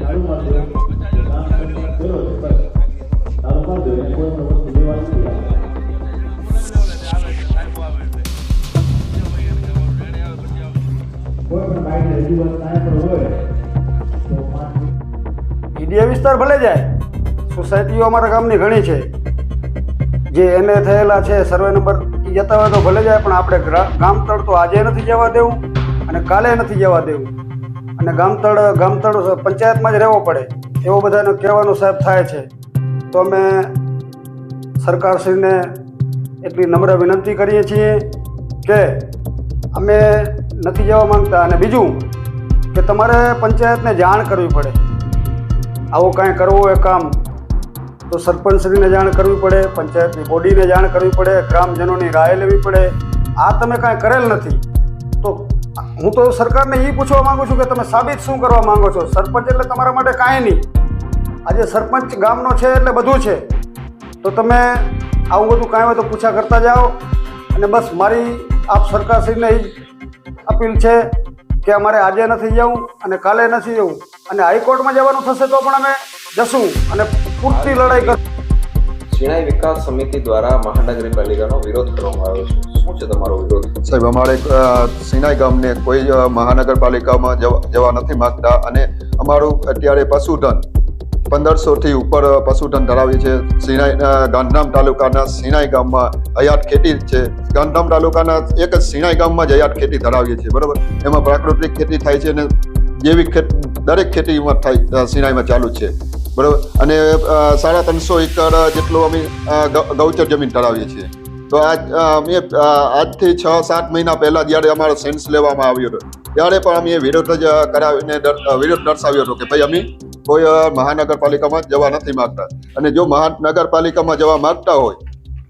તારું ઈડીએ વિસ્તાર ભલે જાય, સોસાયટીઓ અમારા ગામની ઘણી છે. જે એને થયેલા છે, સર્વે નંબર જતા હોય તો ભલે જાય, પણ આપણે ગામ તળ તો આજે નથી જવા દેવું અને કાલે નથી જવા દેવું. અને ગામતળ ગામતળ પંચાયતમાં જ રહેવો પડે, એવો બધાને કહેવાનું સાહેબ થાય છે. તો અમે સરકારશ્રીને એટલી નમ્ર વિનંતી કરીએ છીએ કે અમે નથી જવા માગતા. અને બીજું કે તમારે પંચાયતને જાણ કરવી પડે. આવું કાંઈ કરવું એ કામ, તો સરપંચશ્રીને જાણ કરવી પડે, પંચાયતની બોડીને જાણ કરવી પડે, ગ્રામજનોની રાય લેવી પડે. આ તમે કાંઈ કરેલ નથી. હું તો સરકારને એ પૂછવા માંગુ છું કે તમે સાબિત શું કરવા માંગો છો? સરપંચ એટલે તમારા માટે કાંઈ નહીં. આજે સરપંચ ગામનો છે એટલે બધું છે. તો તમે આવું બધું કાંઈ હોય તો પૂછા કરતા જાઓ. અને બસ મારી આપ સરકારશ્રીને એ અપીલ છે કે અમારે આજે નથી જવું અને કાલે નથી જવું. અને હાઈકોર્ટમાં જવાનું થશે તો પણ અમે જશું અને પૂરતી લડાઈ કર શિણાઈ વિકાસ સમિતિ દ્વારા મહાનગરપાલિકાનો વિરોધ કરવામાં આવ્યો છે. શું છે તમારો વિરોધ? સાહેબ અમારે સિનાઈ ગામને કોઈ મહાનગરપાલિકામાં જવા નથી માંગતા અને અમારું અત્યારે પશુધન પંદરસોથી ઉપર પશુધન ધરાવીએ છે. સિનાઈ ગાંધીધામ તાલુકાના સિનાઈ ગામમાં હયાત ખેતી છે. ગાંધીધામ તાલુકાના એક જ સિનાઈ ગામમાં જ હયાત ખેતી ધરાવીએ છીએ બરાબર? એમાં પ્રાકૃતિક ખેતી થાય છે અને જૈવિક ખેત દરેક ખેતીમાં થાય અ, સિનાઈમાં ચાલુ છે. બરાબર? અને સાડા ત્રણસો એકર જેટલું અમે ગૌચર જમીન ધરાવીએ છીએ. તો આજ અમે આજથી છ, સાત મહિના પહેલાં જ્યારે અમારો સેન્સ લેવામાં આવ્યો હતો, ત્યારે પણ અમે વિરોધ જ કરાવીને વિરોધ દર્શાવ્યો હતો કે ભાઈ અમે કોઈ મહાનગરપાલિકામાં જવા નથી માગતા. અને જો મહાનગરપાલિકામાં જવા માગતા હોય,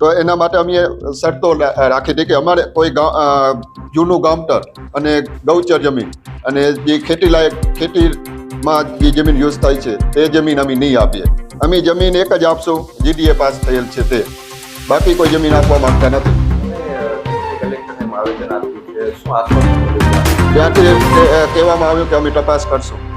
તો એના માટે અમે શરતો રાખી હતી કે અમારે કોઈ જૂનું ગામતર અને ગૌચર જમીન અને જે ખેતી ખેતીમાં જે જમીન યુઝ થાય છે તે જમીન અમે નહીં આપીએ. અમે જમીન એક જ આપશું જીડીએ પાસ થયેલ છે તે. બાકી કોઈ જમીન આપવા માંગતા નથી? ત્યાંથી કહેવામાં આવ્યું કે અમે તપાસ કરશું.